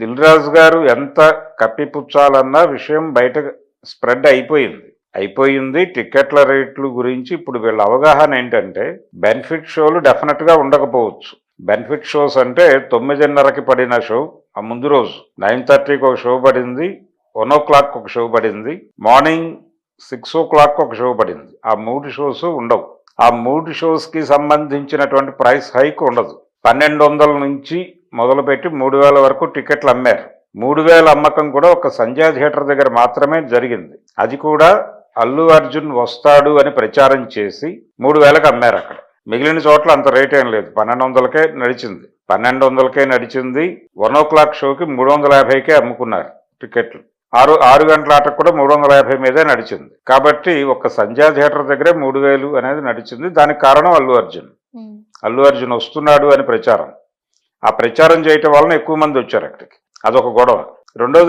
దిల్ రాజు గారు ఎంత కప్పిపుచ్చాలన్న విషయం బయట స్ప్రెడ్ అయిపోయింది. అయిపోయింది టికెట్ల రేట్లు గురించి ఇప్పుడు వీళ్ళ అవగాహన ఏంటంటే బెనిఫిట్ షోలు డెఫినెట్గా ఉండకపోవచ్చు. బెనిఫిట్ షోస్ అంటే తొమ్మిదిన్నరకి పడిన షో ఆ ముందు రోజు. నైన్ థర్టీకి ఒక షో పడింది వన్ ఓ క్లాక్ ఒక షో పడింది మార్నింగ్ సిక్స్ ఓ క్లాక్ ఒక షో పడింది. ఆ మూడు షోస్ ఉండవు. ఆ మూడు షోస్కి సంబంధించినటువంటి ప్రైస్ హైక్ ఉండదు. పన్నెండు వందల నుంచి మొదలుపెట్టి మూడు వేల వరకు టికెట్లు అమ్మారు. మూడు వేల అమ్మకం కూడా ఒక సంధ్యా థియేటర్ దగ్గర మాత్రమే జరిగింది. అది కూడా అల్లు అర్జున్ వస్తాడు అని ప్రచారం చేసి మూడు వేలకు అమ్మారు అక్కడ. మిగిలిన చోట్ల అంత రేట్ ఏం లేదు. పన్నెండు వందలకే నడిచింది. పన్నెండు వందలకే నడిచింది. వన్ ఓ క్లాక్ షోకి మూడు వందల యాభైకే అమ్ముకున్నారు టికెట్లు. ఆరు ఆరు గంటల ఆటకు కూడా మూడు వందల యాభై మీదే నడిచింది. కాబట్టి ఒక సంధ్యా థియేటర్ దగ్గరే మూడు వేలు అనేది నడిచింది. దానికి కారణం అల్లు అర్జున్. అల్లు అర్జున్ వస్తున్నాడు అని ప్రచారం. ఆ ప్రచారం చేయటం వలన ఎక్కువ మంది వచ్చారు అక్కడికి. అదొక గొడవ. రెండోది